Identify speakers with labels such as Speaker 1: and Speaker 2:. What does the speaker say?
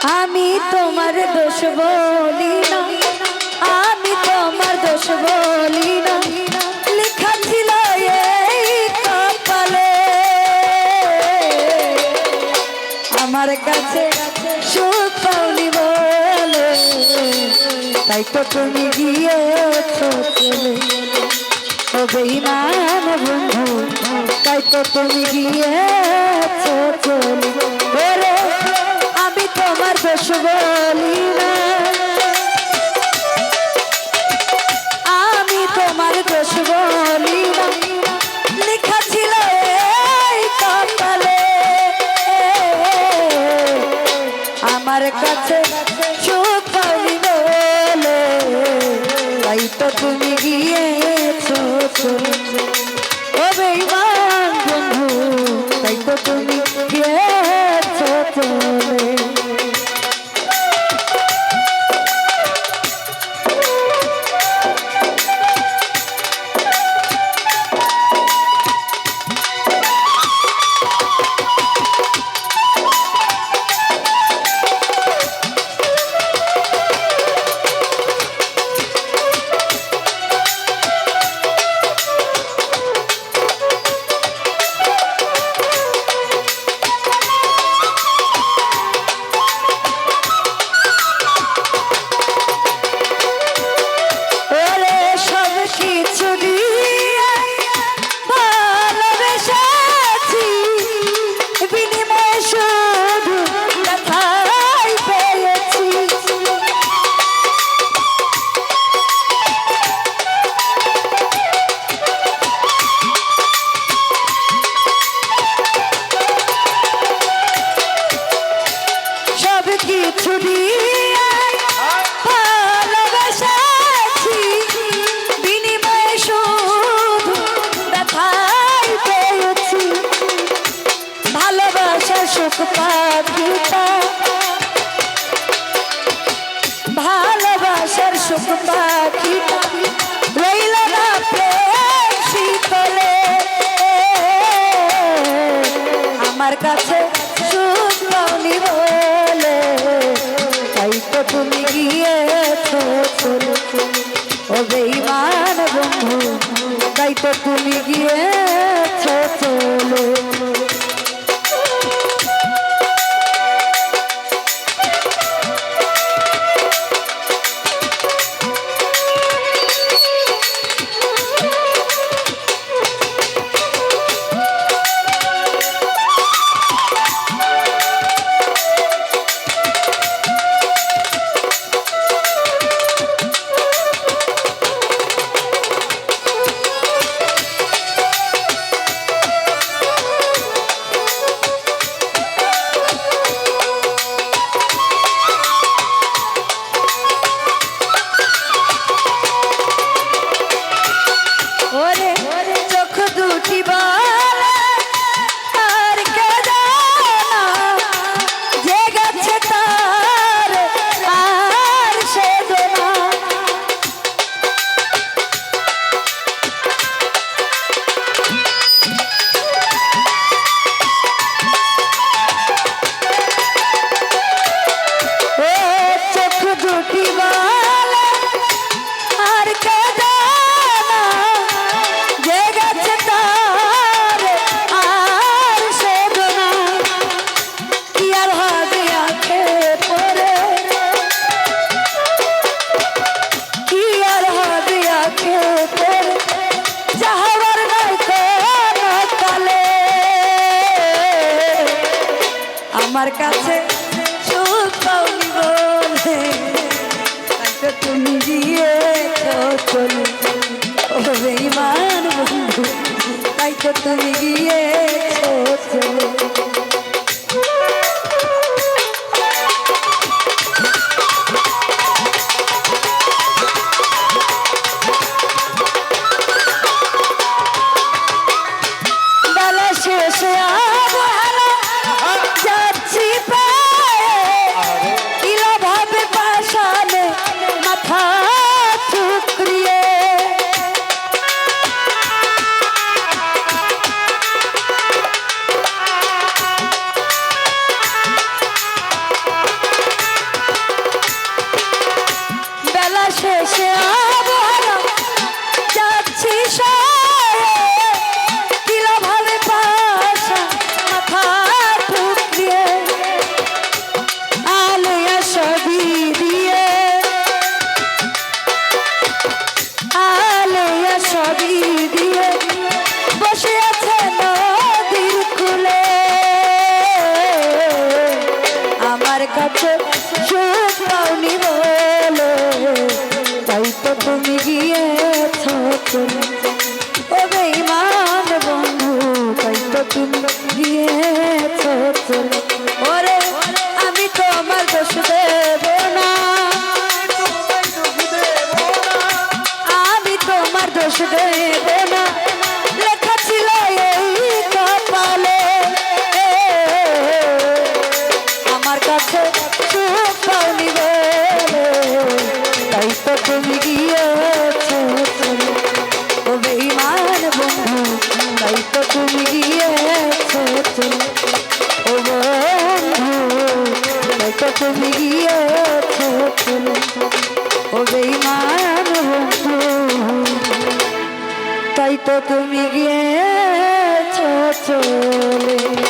Speaker 1: আমি তোমার দোষ বলি না। আমি তোমার দোষ বলি না। লেখা কাছে তাই তো তুমি গিয়েছো বন্ধু, তাই তো তুমি গিয়েছো তোমার দোষ বলি না ভালোবাসার সুখ পাখিটা রইল না প্রেম শীতলে। আমার কাছে সুখ পাওনি বলে। তাই তো তুমি গিয়েছো ও বেইমান বন্ধু, তাই কাছে শেষে আবার যাচ্ছি দিলা ভাবে পাশা আলোয়া ছবি দিয়ে। আলোয়া বসে আছে নদীর কুলে। আমার কাছে চলে ও বেঈমান বন্ধু। তাই তো তুমি গিয়েছ চলে।